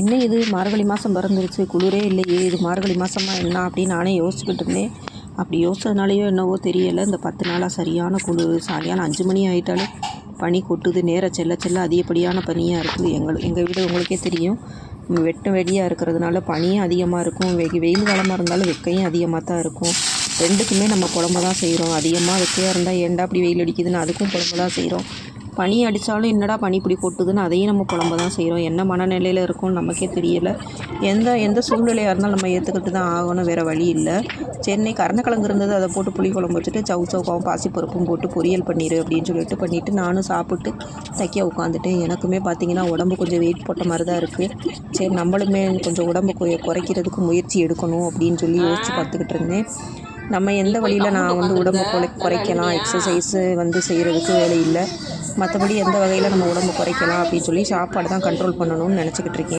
என்ன இது? மார்கழி மாதம் பிறந்துருச்சு. குளிரே இல்லையே. இது மார்கழி மாதமாக என்ன அப்படின்னு நானே யோசிச்சுக்கிட்டு இருந்தேன். அப்படி யோசிச்சதுனாலையோ என்னவோ தெரியலை. இந்த பத்து நாளாக சரியான குளிர். சாயங்காலம் அஞ்சு மணி ஆகிட்டாலும் பனி கொட்டுது. நேர செல்ல செல்ல அதிகப்படியான பனியாக இருக்குது. எங்கள் எங்கள் வீடு உங்களுக்கே தெரியும். வெட்ட வெடியாக இருக்கிறதுனால பனியும் அதிகமாக இருக்கும். வெ வெயில் காலமாக இருந்தாலும் வெக்கையும் அதிகமாக தான் இருக்கும். ரெண்டுக்குமே நம்ம குழம்பு தான் செய்கிறோம் அதிகமாக வெக்கையாக இருந்தால் ஏன்டா அப்படி வெயில் அடிக்குதுன்னு அதுக்கும் குழம்பு தான் செய்கிறோம் பனி அடித்தாலும் என்னடா பனி இப்படி கொட்டுதுன்னு அதையும் நம்ம குழம்பு தான் செய்கிறோம் என்ன மனநிலையில் இருக்கும்னு நமக்கே தெரியலை. எந்த எந்த சூழ்நிலையாக இருந்தாலும் நம்ம ஏற்றுக்கிட்டு தான் ஆகணும் வேறு வழி இல்லை. சென்னை கருணக்கிழங்கு இருந்தது அதை போட்டு புளி குழம்பு வச்சுட்டு சவு சவுக்காவும் பாசிப்பருப்பும் போட்டு பொரியல் பண்ணிடு அப்படின்னு சொல்லிட்டு பண்ணிவிட்டு நானும் சாப்பிட்டு தைக்க உட்காந்துட்டேன் எனக்குமே பார்த்திங்கன்னா உடம்பு கொஞ்சம் வெயிட் போட்ட மாதிரி தான் இருக்குது சரி நம்மளுமே கொஞ்சம் உடம்பு கொ- குறைக்கிறதுக்கு முயற்சி எடுக்கணும் அப்படின்னு சொல்லி யோசிச்சு பார்த்துக்கிட்டு இருந்தேன். நம்ம எந்த வழியில் நான் வந்து உடம்பு குறை குறைக்கலாம் எக்ஸசைஸு வந்து செய்கிறதுக்கு வேலை இல்லை. மற்றபடி எந்த வகையில் நம்ம உடம்பு குறைக்கலாம் அப்படின்னு சொல்லி சாப்பாடு தான் கண்ட்ரோல் பண்ணணும்னு நினச்சிக்கிட்டு இருக்கேன்